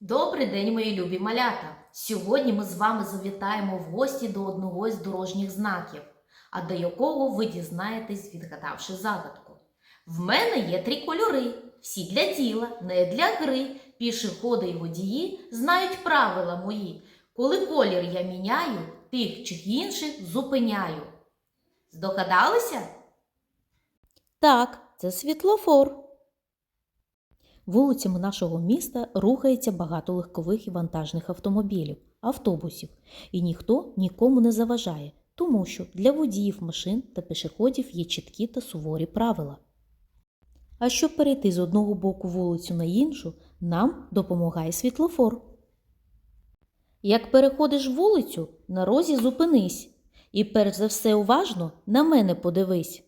Добрий день, мої любі малята! Сьогодні ми з вами завітаємо в гості до одного з дорожніх знаків, а до якого ви дізнаєтесь, відгадавши загадку. В мене є три кольори, всі для діла, не для гри. Пішоходи і водії знають правила мої. Коли колір я міняю, тих чи інших зупиняю. Здогадалися? Так, це світлофор. Вулицями нашого міста рухається багато легкових і вантажних автомобілів, автобусів, і ніхто нікому не заважає, тому що для водіїв машин та пішоходів є чіткі та суворі правила. А щоб перейти з одного боку вулицю на іншу, нам допомагає світлофор. Як переходиш вулицю, на розі зупинись і перш за все уважно на мене подивись.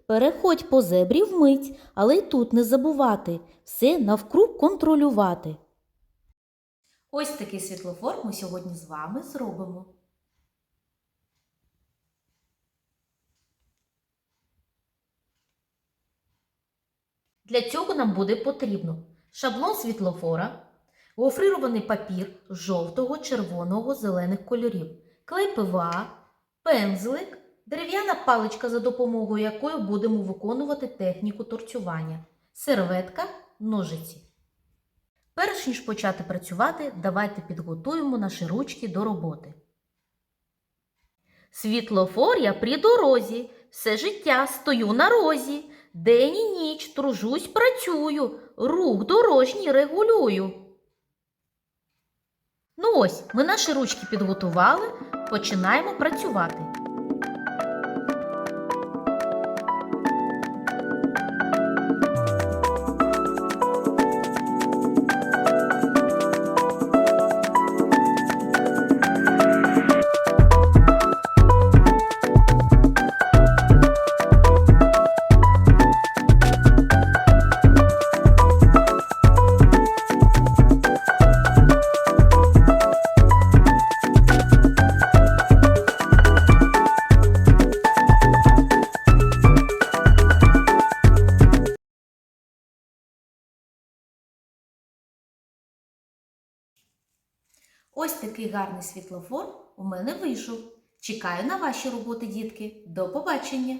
переходь по зебрі вмить, але й тут не забувати все навкруг контролювати. Ось такий світлофор ми сьогодні з вами зробимо. Для цього нам буде потрібно шаблон світлофора, гофрирований папір жовтого, червоного, зелених кольорів, клей ПВА, пензлик, дерев'яна паличка, за допомогою якої будемо виконувати техніку торцювання, серветка, ножиці. Перш ніж почати працювати, давайте підготуємо наші ручки до роботи. Світлофор я при дорозі, все життя стою на розі. День і ніч тружусь, працюю, рух дорожній регулюю. Ну ось, ми наші ручки підготували, починаємо працювати. Ось такий гарний світлофор у мене вийшов. Чекаю на ваші роботи, дітки. До побачення!